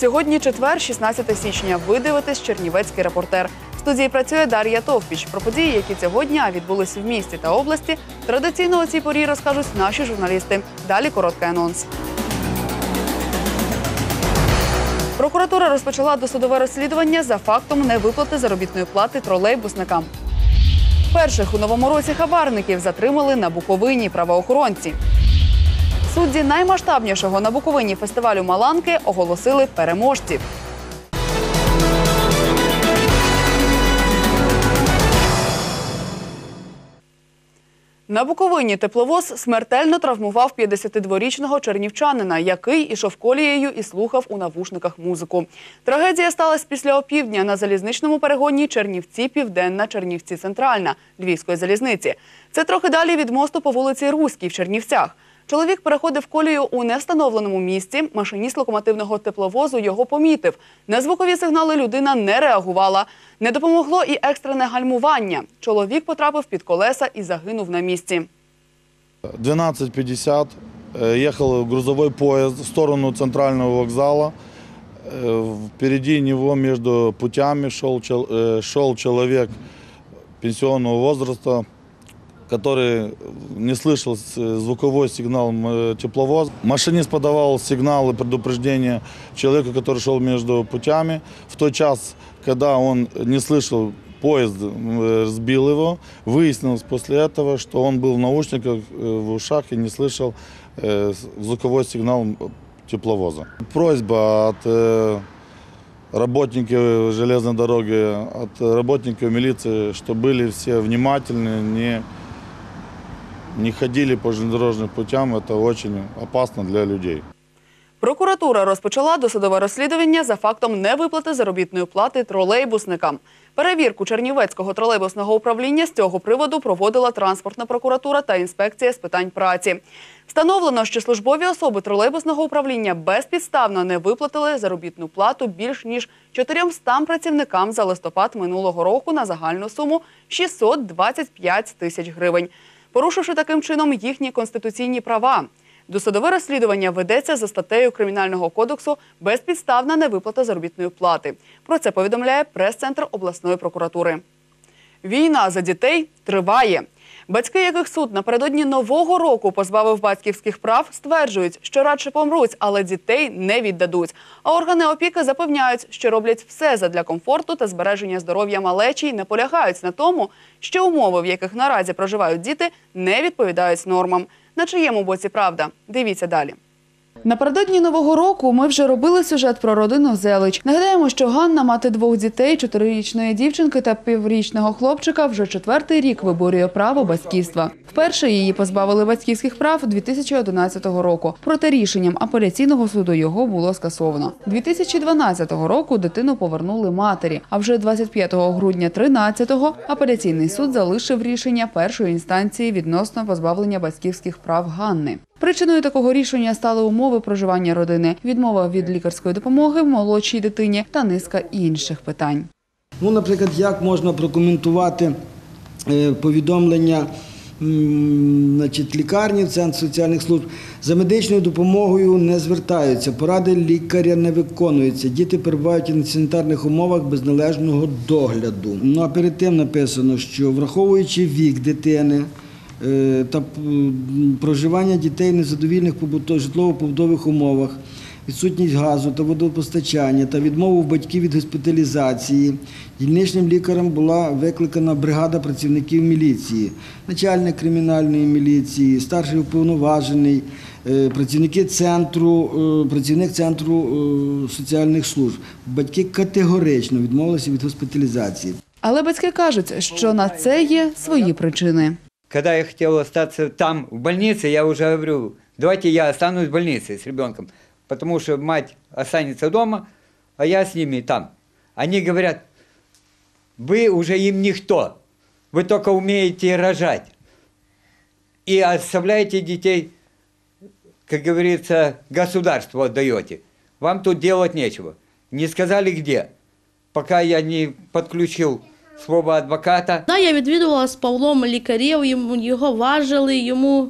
Сьогодні четвер, 16 січня. Ви дивитесь Чернівецький репортер. В студії працює Дар'я Товпіч. Про події, які цього дня відбулись в місті та області, традиційно у цій порі розкажуть наші журналісти. Далі короткий анонс. Прокуратура розпочала досудове розслідування за фактом невиплати заробітної плати тролейбусникам. Перших у новому році хабарників затримали на Буковині правоохоронці. Судді наймасштабнішого на Буковині фестивалю Маланки оголосили переможців. На Буковині тепловоз смертельно травмував 52-річного чернівчанина, який ішов колією і слухав у навушниках музику. Трагедія сталася після опівдня на залізничному перегоні Чернівці Південна Чернівці Центральна Львівської залізниці. Це трохи далі від мосту по вулиці Руській в Чернівцях. Чоловік переходив колію у невстановленому місці. Машиніст локомотивного тепловозу його помітив. На звукові сигнали людина не реагувала. Не допомогло і екстрене гальмування. Чоловік потрапив під колеса і загинув на місці. 12.50 э, ехал грузовой поезд в сторону центрального вокзала. Э, Впереди него между путями шел, чел- э, шел человек пенсионного возраста, Который не слышал с- звуковой сигнал м, тепловоза. Машинист подавал сигналы предупреждения человеку, который шел между путями. В тот час, когда он не слышал поезд м, сбил его. Выяснилось после этого, что он был в наушниках, э, в ушах и не слышал э, звуковой сигнал тепловоза. Просьба от э, работников железной дороги, от работников милиции, чтобы были все внимательны, не, не ходили по железнодорожным путям. Это очень опасно для людей. Прокуратура розпочала досудове розслідування за фактом невиплати заробітної плати тролейбусникам. Перевірку Чернівецького тролейбусного управління з цього приводу проводила транспортна прокуратура та інспекція з питань праці. Встановлено, що службові особи тролейбусного управління безпідставно не виплатили заробітну плату більш ніж 400 працівникам за листопад минулого року на загальну суму 625 тисяч гривень, порушивши таким чином їхні конституційні права. Досудове розслідування ведеться за статтею Кримінального кодексу безпідставна невиплата заробітної плати. Про це повідомляє прес-центр обласної прокуратури. Війна за дітей триває. Батьки, яких суд напередодні нового року позбавив батьківських прав, стверджують, що радше помруть, але дітей не віддадуть. А органи опіки запевняють, що роблять все задля комфорту та збереження здоров'я малечі і наполягають на тому, що умови, в яких наразі проживають діти, не відповідають нормам. На чиєму боці правда? Дивіться далі. Напередодні нового року ми вже робили сюжет про родину Зелич. Нагадаємо, що Ганна, мати двох дітей, чотирирічної дівчинки та піврічного хлопчика, вже четвертий рік виборює право батьківства. Вперше її позбавили батьківських прав 2011 року. Проте рішенням апеляційного суду його було скасовано. 2012 року дитину повернули матері. А вже 25 грудня 13-го апеляційний суд залишив рішення першої інстанції відносно позбавлення батьківських прав Ганни. Причиною такого рішення стали умови проживання родини, відмова від лікарської допомоги молодшій дитині та низка інших питань. Ну, наприклад, як можна прокоментувати е, повідомлення значить, лікарні, Центр соціальних служб за медичною допомогою не звертаються, поради лікаря не виконуються. Діти перебувають у несанітарних умовах без належного догляду. Ну а перед тим написано, що враховуючи вік дитини. Е, Та проживання дітей в незадовільних житлово-побутових умовах, відсутність газу та водопостачання та відмову батьків від госпіталізації. Дільничним лікарем була викликана бригада працівників міліції, начальник кримінальної міліції, старший уповноважений, е, працівники центру, е, працівник центру соціальних служб. Батьки категорично відмовилися від госпіталізації. Але батьки кажуть, що на це є свої причини. Когда я хотел остаться там, в больнице, я уже говорю, давайте я останусь в больнице с ребенком, потому что мать останется дома, а я с ними там. Они говорят, вы уже им никто, вы только умеете рожать. И оставляете детей, как говорится, государству отдаете. Вам тут делать нечего. Не сказали где, пока я не подключил свого адвоката. Да, я відвідувала з Павлом лікарів, йому його важили, йому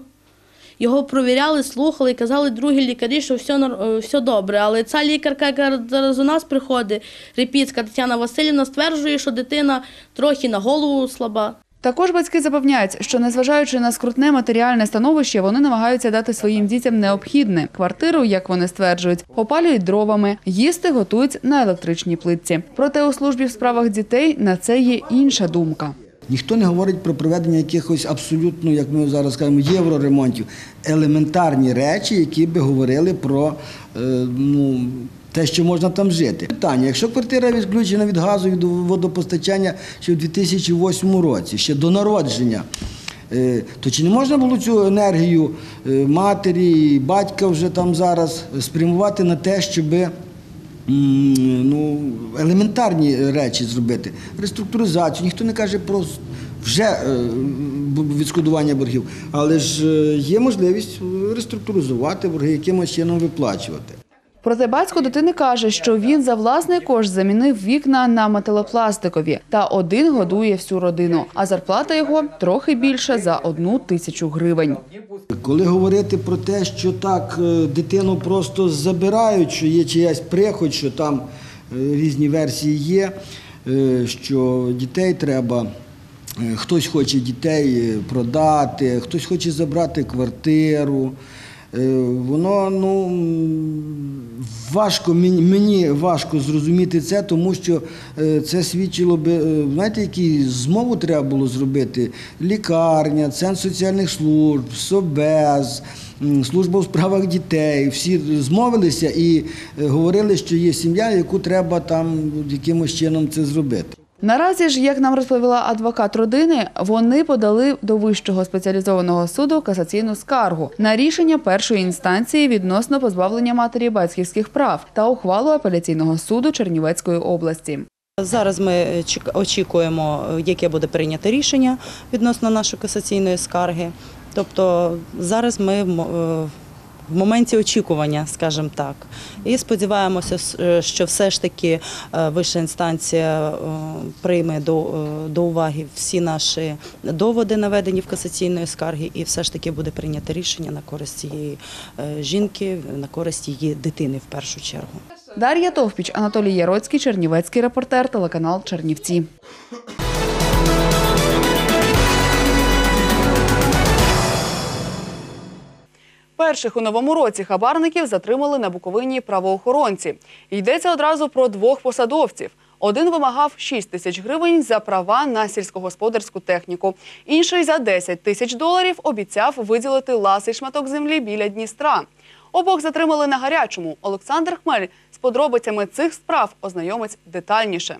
його провіряли, слухали казали другі лікарі, що все, е, все добре. Але ця лікарка, яка зараз у нас приходить, Репіцька Тетяна Васильівна, стверджує, що дитина трохи на голову слаба. Також батьки запевняють, що незважаючи на скрутне матеріальне становище, вони намагаються дати своїм дітям необхідне. Квартиру, як вони стверджують, опалюють дровами, їсти готують на електричній плитці. Проте у службі в справах дітей на це є інша думка. Ніхто не говорить про проведення якихось абсолютно, як ми зараз кажемо, євроремонтів. Елементарні речі, які би говорили про е, ну, те, що можна там жити. Питання: якщо квартира відключена від газу від водопостачання ще в 2008 році, ще до народження. е, То чи не можна було цю енергію е, матері, і батька вже там зараз спрямувати на те, щоби м, ну, елементарні речі зробити. Реструктуризацію. Ніхто не каже про вже е, відшкодування боргів, але ж є можливість реструктуризувати борги, якимось чином виплачувати. Проте батько дитини каже, що він за власний кошт замінив вікна на металопластикові та один годує всю родину. А зарплата його трохи більше за одну тисячу гривень. Коли говорити про те, що так е, дитину просто забирають, що є чиясь прихоть, що там е, різні версії є, е, що дітей треба, хтось хоче дітей продати, хтось хоче забрати квартиру. Е, Воно ну важко мені, важко зрозуміти це, тому що е, це свідчило би, е, знаєте, які змову треба було зробити? Лікарня, центр соціальних служб, СОБЕЗ, служба у справах дітей. Всі змовилися і говорили, що є сім'я, яку треба там якимось чином це зробити. Наразі ж, як нам розповіла адвокат родини, вони подали до вищого спеціалізованого суду касаційну скаргу на рішення першої інстанції відносно позбавлення матері батьківських прав та ухвалу апеляційного суду Чернівецької області. Зараз ми е, очікуємо, е, яке буде прийнято рішення відносно нашої касаційної скарги. Тобто зараз ми в мо- в моменті очікування, скажімо так, і сподіваємося, е, що все ж таки е, вища інстанція е, прийме до, до уваги всі наші доводи, наведені в касаційної скарги, і все ж таки буде прийнято рішення на користь цієї жінки, на користь її дитини в першу чергу. Дар'я Товпіч, Анатолій Яроцький, Чернівецький репортер, телеканал Чернівці. Перших у новому році хабарників затримали на Буковині правоохоронці. Йдеться одразу про двох посадовців. Один вимагав 6 тисяч гривень за права на сільськогосподарську техніку. Інший за 10 тисяч доларів обіцяв виділити ласий шматок землі біля Дністра. Обох затримали на гарячому. Олександр Хмель з подробицями цих справ ознайомить детальніше.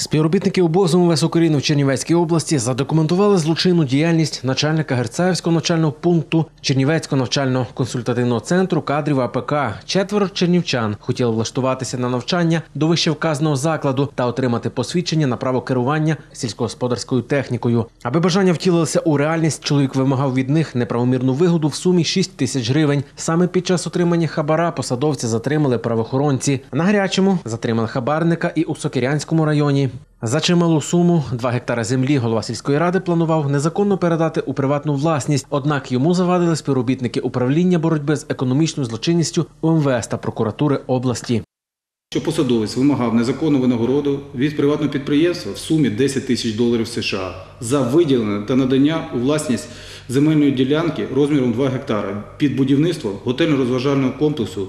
Співробітники обозу МВС України в Чернівецькій області задокументували злочинну діяльність начальника Герцаївського навчального пункту Чернівецького навчально-консультативного центру кадрів АПК. Четверо чернівчан хотіли влаштуватися на навчання до вищевказаного закладу та отримати посвідчення на право керування сільськогосподарською технікою. Аби бажання втілилося у реальність, чоловік вимагав від них неправомірну вигоду в сумі 6 тисяч гривень. Саме під час отримання хабара посадовці затримали правоохоронці. На гарячому затримали хабарника і у Сокирянському районі. За чималу суму 2 гектара землі голова сільської ради планував незаконно передати у приватну власність. Однак йому завадили співробітники управління боротьби з економічною злочинністю УМВС та прокуратури області. що посадовець вимагав незаконну винагороду від приватного підприємства в сумі 10 тисяч доларів США за виділене та надання у власність земельної ділянки розміром 2 гектари під будівництво готельно-розважального комплексу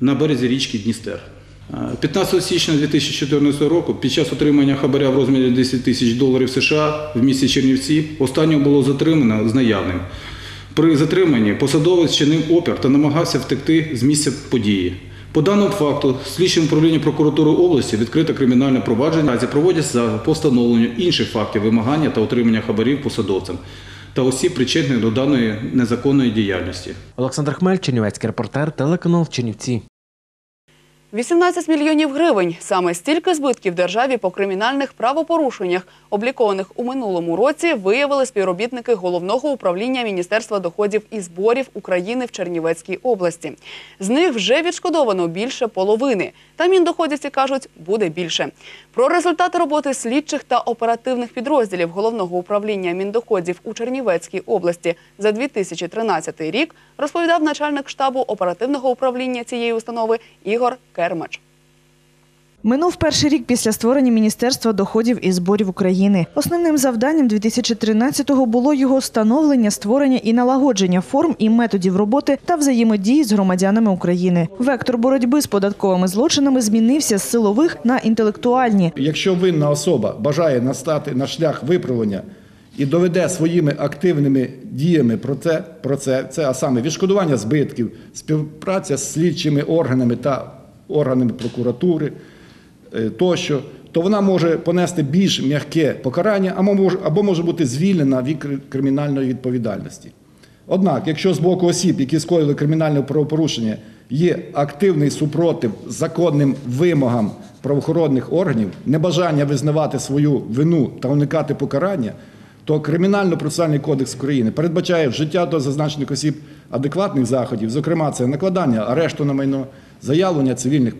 на березі річки Дністер. Е, 15 січня 2014 року під час отримання хабаря в розмірі 10 тисяч доларів США в місті Чернівці останнього було затримано з наявним. При затриманні посадовець чинив опір та намагався втекти з місця події. По даному факту, слідчим управлінням прокуратури області відкрито кримінальне провадження, наразі проводяться по встановленню інших фактів вимагання та отримання хабарів посадовцям та осіб, причетних до даної незаконної діяльності. Олександр Хмель, Чернівецький репортер, телеканал Чернівці. 18 мільйонів гривень. Саме стільки збитків державі по кримінальних правопорушеннях, облікованих у минулому році, виявили співробітники головного управління Міністерства доходів і зборів України в Чернівецькій області. З них вже відшкодовано більше половини. Та міндоходівці кажуть, буде більше. Про результати роботи слідчих та оперативних підрозділів головного управління міндоходів у Чернівецькій області за 2013 рік розповідав начальник штабу оперативного управління цієї установи Ігор Кермач. Минув перший рік після створення Міністерства доходів і зборів України. Основним завданням 2013-го було його встановлення, створення і налагодження форм і методів роботи та взаємодії з громадянами України. Вектор боротьби з податковими злочинами змінився з силових на інтелектуальні. Якщо винна особа бажає настати на шлях виправлення і доведе своїми активними діями про це, про це, це а саме відшкодування збитків, співпраця з слідчими органами та органами прокуратури е, тощо, то вона може понести більш м'яке покарання або може, або може бути звільнена від кримінальної відповідальності. Однак, якщо з боку осіб, які скоїли кримінальне правопорушення, є активний супротив законним вимогам правоохоронних органів, небажання визнавати свою вину та уникати покарання, то Кримінально-процесуальний кодекс України передбачає вжиття до зазначених осіб адекватних заходів, зокрема, це накладання арешту на майно, заявлення цивільних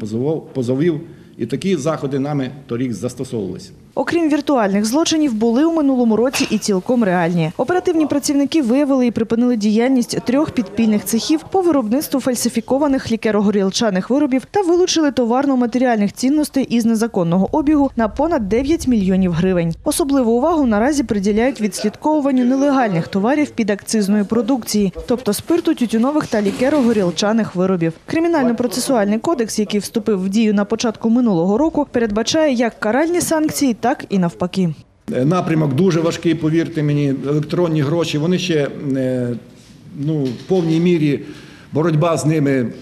позовів, і такі заходи нами торік застосовувалися. Окрім віртуальних злочинів, були у минулому році і цілком реальні. Оперативні працівники виявили і припинили діяльність трьох підпільних цехів по виробництву фальсифікованих лікеро-горілчаних виробів та вилучили товарно-матеріальних цінностей із незаконного обігу на понад 9 мільйонів гривень. Особливу увагу наразі приділяють відслідковуванню нелегальних товарів під акцизною продукції, тобто спирту, тютюнових та лікеро-горілчаних виробів. Кримінально-процесуальний кодекс, який вступив в дію на початку минулого року, передбачає як каральні санкції, так і навпаки. Е, Напрямок дуже важкий, повірте мені. Електронні гроші, вони ще е, ну, в повній мірі боротьба з ними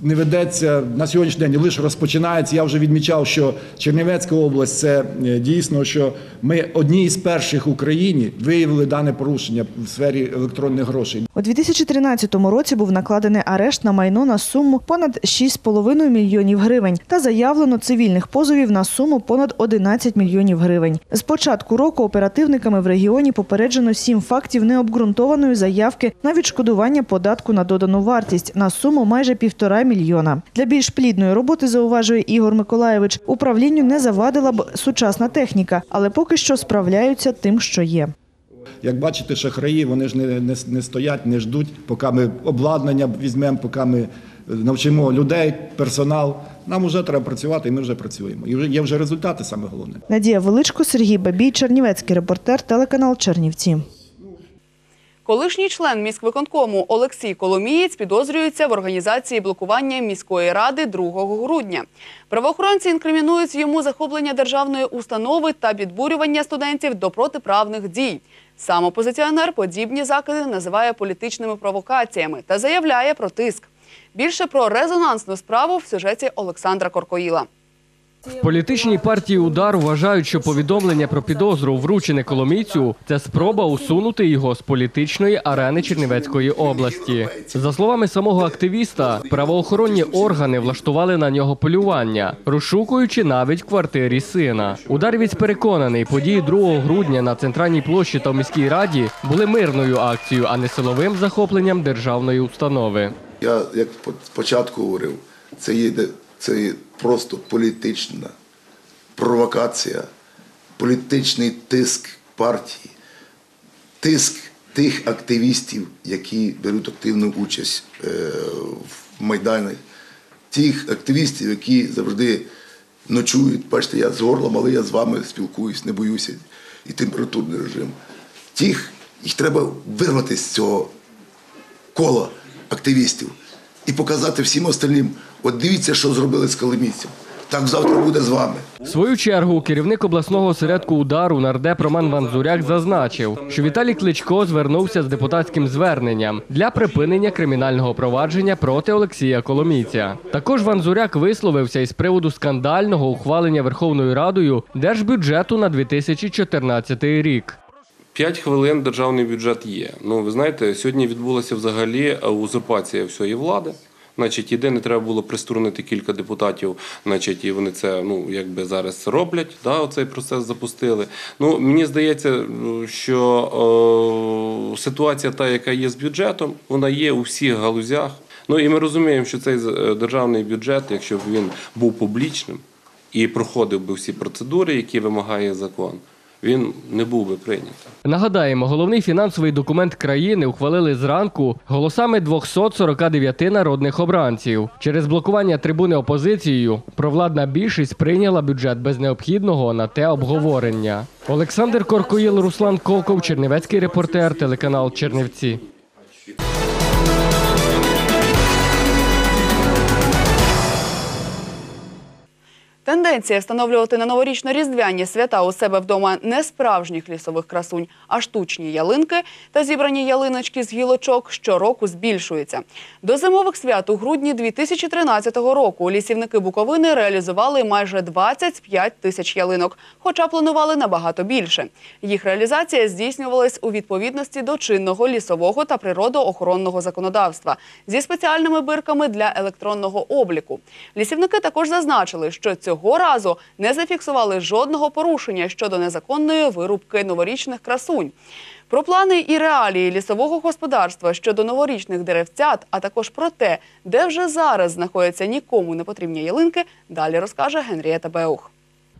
не ведеться на сьогоднішній день, лише розпочинається. Я вже відмічав, що Чернівецька область це е, дійсно, що ми одні із перших в Україні виявили дане порушення в сфері електронних грошей. У 2013 році був накладений арешт на майно на суму понад 6,5 мільйонів гривень та заявлено цивільних позовів на суму понад 11 мільйонів гривень. З початку року оперативниками в регіоні попереджено сім фактів необґрунтованої заявки на відшкодування податку на додану вартість на суму майже півтора мільйона. Для більш плідної роботи, зауважує Ігор Миколаєвич, управлінню не завадила б сучасна техніка, але поки що справляються тим, що є. Як бачите, шахраї вони ж не, не, не стоять, не ждуть, поки ми обладнання візьмемо, поки ми навчимо людей, персонал. Нам вже треба працювати, і ми вже працюємо. І вже є вже результати, саме головне. Надія Величко, Сергій Бабій, Чернівецький репортер, телеканал Чернівці. Колишній член міськвиконкому Олексій Коломієць підозрюється в організації блокування міської ради 2 грудня. Правоохоронці інкримінують йому захоплення державної установи та підбурювання студентів до протиправних дій. Сам опозиціонер подібні закиди називає політичними провокаціями та заявляє про тиск. Більше про резонансну справу в сюжеті Олександра Коркоїла. В політичній партії удар вважають, що повідомлення про підозру, вручене Коломійцю, це спроба усунути його з політичної арени Чернівецької області. За словами самого активіста, правоохоронні органи влаштували на нього полювання, розшукуючи навіть квартирі сина. Ударвіць переконаний, події 2 грудня на центральній площі та в міській раді були мирною акцією, а не силовим захопленням державної установи. Я як спочатку говорив, це є, це просто політична провокація, політичний тиск партії, тиск тих активістів, які беруть активну участь е, в Майдані, тих активістів, які завжди ночують. Бачите, я з горлом, але я з вами спілкуюсь, не боюся. І температурний режим. Тих, їх треба вирвати з цього кола активістів і показати всім остальним, от дивіться, що зробили з Коломійцем. Так завтра буде з вами. В свою чергу керівник обласного осередку удару нардеп Роман Ванзуряк зазначив, що Віталій Кличко звернувся з депутатським зверненням для припинення кримінального провадження проти Олексія Коломійця. Також Ванзуряк висловився із приводу скандального ухвалення Верховною Радою держбюджету на 2014 рік. П'ять хвилин державний бюджет є. Ну ви знаєте, сьогодні відбулася взагалі узурпація всієї влади. Значить, єдине, треба було приструнити кілька депутатів, значить, і вони це ну, якби зараз роблять, да, оцей процес запустили. Ну, мені здається, що е, ситуація та, яка є з бюджетом, вона є у всіх галузях. Ну і ми розуміємо, що цей е, державний бюджет, якщо б він був публічним і проходив би всі процедури, які вимагає закон, він не був би прийнятий. Нагадаємо, головний фінансовий документ країни ухвалили зранку голосами 249 народних обранців. Через блокування трибуни опозицією провладна більшість прийняла бюджет без необхідного на те обговорення. Олександр Коркоїл, Руслан Коков, Чернівецький репортер, телеканал Чернівці. Тенденція встановлювати на новорічно-різдвяні свята у себе вдома не справжніх лісових красунь, а штучні ялинки та зібрані ялиночки з гілочок щороку збільшується. До зимових свят у грудні 2013 року лісівники Буковини реалізували майже 25 тисяч ялинок, хоча планували набагато більше. Їх реалізація здійснювалась у відповідності до чинного лісового та природоохоронного законодавства зі спеціальними бирками для електронного обліку. Лісівники також зазначили, що цього разу не зафіксували жодного порушення щодо незаконної вирубки новорічних красунь. Про плани і реалії лісового господарства щодо новорічних деревцят, а також про те, де вже зараз знаходяться нікому не потрібні ялинки, далі розкаже Генрієта Беух.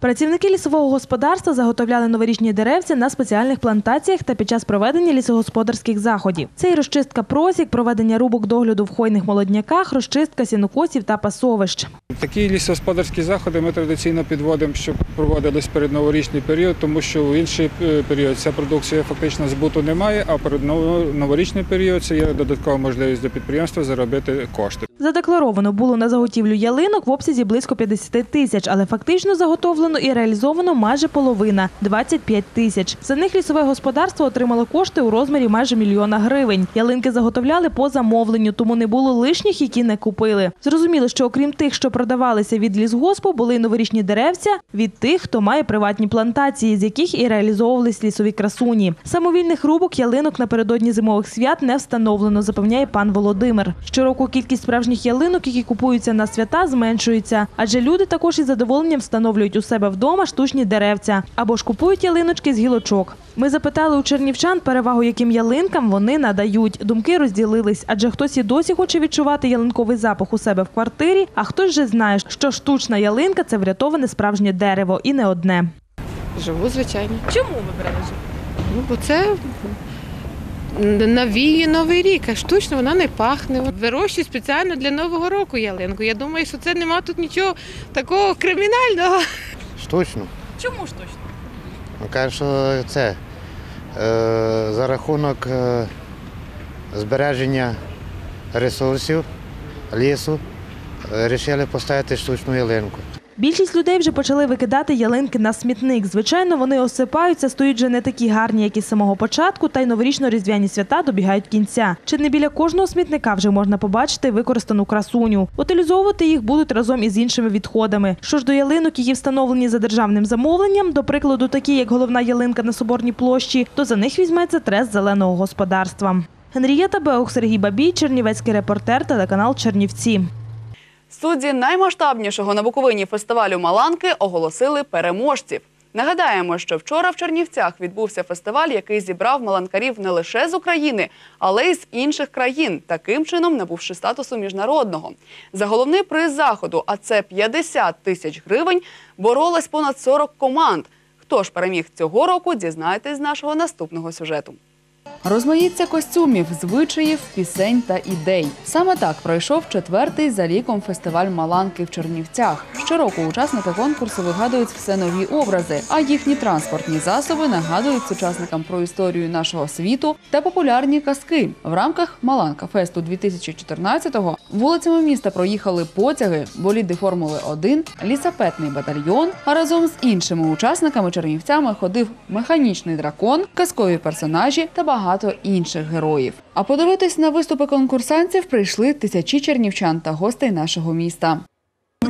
Працівники лісового господарства заготовляли новорічні деревця на спеціальних плантаціях та під час проведення лісогосподарських заходів. Це і розчистка просік, проведення рубок догляду в хвойних молодняках, розчистка сінокосів та пасовищ. Такі лісогосподарські заходи ми традиційно підводимо, щоб проводились перед новорічний період, тому що в інший е, період ця продукція фактично збуту немає, а перед нов- новорічний період це є додаткова можливість для підприємства заробити кошти. Задекларовано було на заготівлю ялинок в обсязі близько 50 тисяч, але фактично заготовлено і реалізовано майже половина 25 тисяч. За них лісове господарство отримало кошти у розмірі майже мільйона гривень. Ялинки заготовляли по замовленню, тому не було лишніх, які не купили. Зрозуміло, що окрім тих, що продавалися від лісгоспу, були й новорічні деревця від тих, хто має приватні плантації, з яких і реалізовувались лісові красуні. Самовільних рубок ялинок напередодні зимових свят не встановлено, запевняє пан Володимир. Щороку кількість справжніх ялинок, які купуються на свята, зменшується, адже люди також із задоволенням встановлюють у себе вдома штучні деревця або ж купують ялиночки з гілочок. Ми запитали у чернівчан, перевагу яким ялинкам вони надають. Думки розділились, адже хтось і досі хоче відчувати ялинковий запах у себе в квартирі, а хтось вже знає, що штучна ялинка це врятоване справжнє дерево і не одне. Живу, звичайно. Чому вибрали живу? Ну, бо це навіює новий рік, а штучно вона не пахне. Вирощую спеціально для Нового року ялинку. Я думаю, що це нема тут нічого такого кримінального. Штучно. Чому штучно? Ну, кажуть, що це е, за рахунок е, збереження ресурсів лісу е, вирішили поставити штучну ялинку. Більшість людей вже почали викидати ялинки на смітник. Звичайно, вони осипаються, стають вже не такі гарні, як і з самого початку, та й новорічно-різдвяні свята добігають кінця. Чи не біля кожного смітника вже можна побачити використану красуню. Утилізовувати їх будуть разом із іншими відходами. Що ж до ялинок, які встановлені за державним замовленням, до прикладу, такі як головна ялинка на Соборній площі, то за них візьметься трест зеленого господарства. Генрієта Беух, Сергій Бабій, Чернівецький репортер, телеканал Чернівці. Судді наймасштабнішого на Буковині фестивалю Маланки оголосили переможців. Нагадаємо, що вчора в Чернівцях відбувся фестиваль, який зібрав маланкарів не лише з України, але й з інших країн, таким чином набувши статусу міжнародного. За головний приз заходу, а це 50 тисяч гривень, боролось понад 40 команд. Хто ж переміг цього року, дізнаєтесь з нашого наступного сюжету. Розмаїття костюмів, звичаїв, пісень та ідей. Саме так пройшов четвертий за ліком фестиваль Маланки в Чернівцях. Щороку учасники конкурсу вигадують все нові образи, а їхні транспортні засоби нагадують сучасникам про історію нашого світу та популярні казки. В рамках Маланка фесту 2014-го вулицями міста проїхали потяги, боліди Формули 1, лісапетний батальйон. А разом з іншими учасниками чернівцями ходив механічний дракон, казкові персонажі та багато інших героїв. А подивитись на виступи конкурсантів прийшли тисячі чернівчан та гостей нашого міста.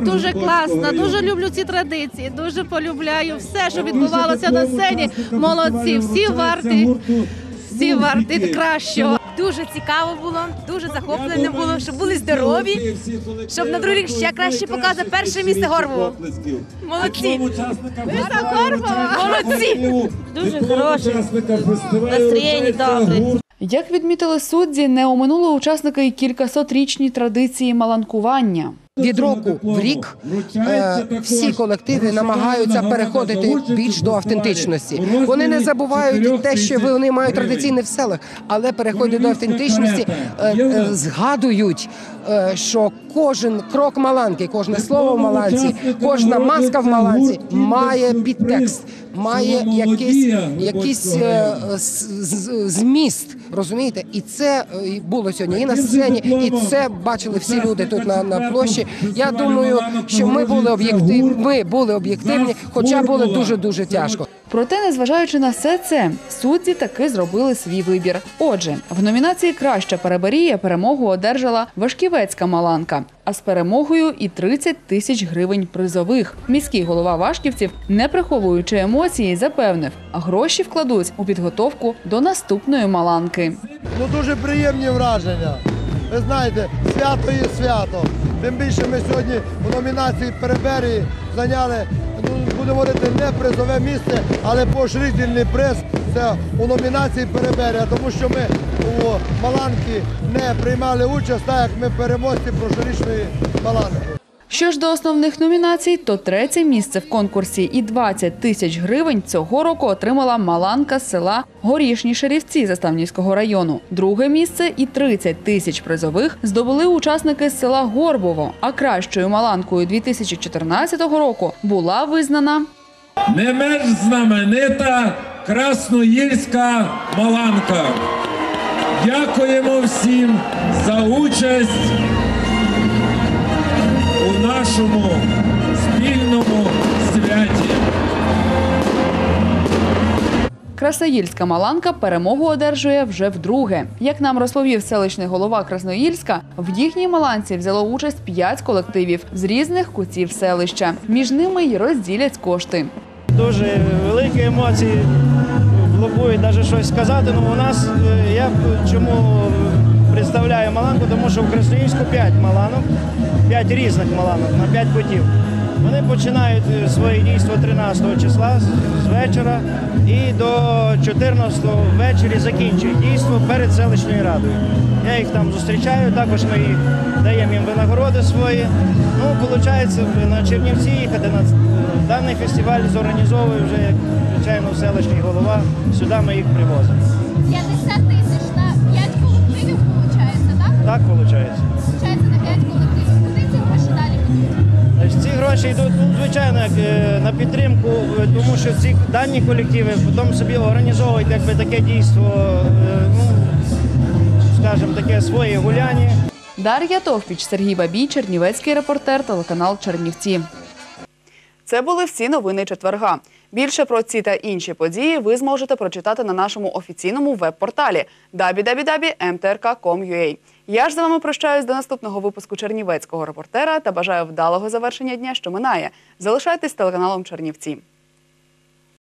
Дуже класно, дуже люблю ці традиції, дуже полюбляю все, що відбувалося на сцені. Молодці, всі варті, всі варті кращого. Дуже цікаво було, дуже захоплено було, щоб були здорові, щоб на другий рік ще краще показати перше місце Горбово. Молодці! Місто Горбово! Молодці! Дуже хороше. Настроєння добре. Як відмітили судді, не оминули учасники й кількасотрічні традиції маланкування. Від року в рік е, всі колективи намагаються переходити більш до автентичності. Вони не забувають те, що вони мають традиційне в селах, але переходять до автентичності, е, е, згадують, що кожен крок маланки, кожне слово в маланці, кожна маска в маланці має підтекст, має якийсь, якийсь зміст. Розумієте, і це було сьогодні і на сцені, і це бачили всі люди тут на, на площі. Я думаю, що ми були об'єктивні, ми були об'єктивні, хоча було дуже дуже тяжко. Проте, незважаючи на все це, судді таки зробили свій вибір. Отже, в номінації Краща переберія перемогу одержала Вашківецька маланка, а з перемогою і 30 тисяч гривень призових. Міський голова Вашківців, не приховуючи емоції, запевнив, гроші вкладуть у підготовку до наступної маланки. Ну дуже приємні враження. Ви знаєте, свято є свято. Тим більше ми сьогодні у номінації Переберії зайняли, ну будемо говорити, не призове місце, але поощрительний приз. Це у номінації Переберія, тому що ми у Маланки не приймали участь, так як ми переможці прошлорічної Маланки. Що ж до основних номінацій, то третє місце в конкурсі і 20 тисяч гривень цього року отримала Маланка з села Горішні Шерівці Заставнівського району. Друге місце і 30 тисяч призових здобули учасники з села Горбово. А кращою Маланкою 2014 року була визнана не менш знаменита Красноїльська Маланка. Дякуємо всім за участь нашому спільному святі. Красноїльська Маланка перемогу одержує вже вдруге. Як нам розповів селищний голова Красноїльська, в їхній Маланці взяло участь п'ять колективів з різних кутів селища. Між ними й розділять кошти. Дуже великі емоції, блокують навіть щось сказати. Ну, у нас е, я чому представляю Маланку, тому що в Красноїльську 5 маланок, 5 різних маланок на 5 путів. Вони починають е, своє дійство 13 числа з- вечора і до 14 ввечері закінчують дійство перед селищною радою. Я їх там зустрічаю, також ми їх даємо їм винагороди свої. Ну, виходить, на Чернівці їхати на даний фестиваль зорганізовує вже, як звичайно, селищний голова. Сюди ми їх привозимо. 50 тисяч на 5 колективів так? Виходить. Виходить на 5 колективів. Куди ці гроші далі підуть? Ці гроші йдуть, ну, звичайно, як, е, на підтримку, е, тому що ці дані колективи потім собі організовують якби, таке дійство, е, ну, скажімо, таке своє гуляння. Дар'я Товпіч, Сергій Бабій, Чернівецький репортер, телеканал Чернівці. Це були всі новини четверга. Більше про ці та інші події ви зможете прочитати на нашому офіційному веб-порталі www.mtrk.com.ua. Я ж з вами прощаюсь до наступного випуску Чернівецького репортера та бажаю вдалого завершення дня, що минає. Залишайтесь телеканалом Чернівці.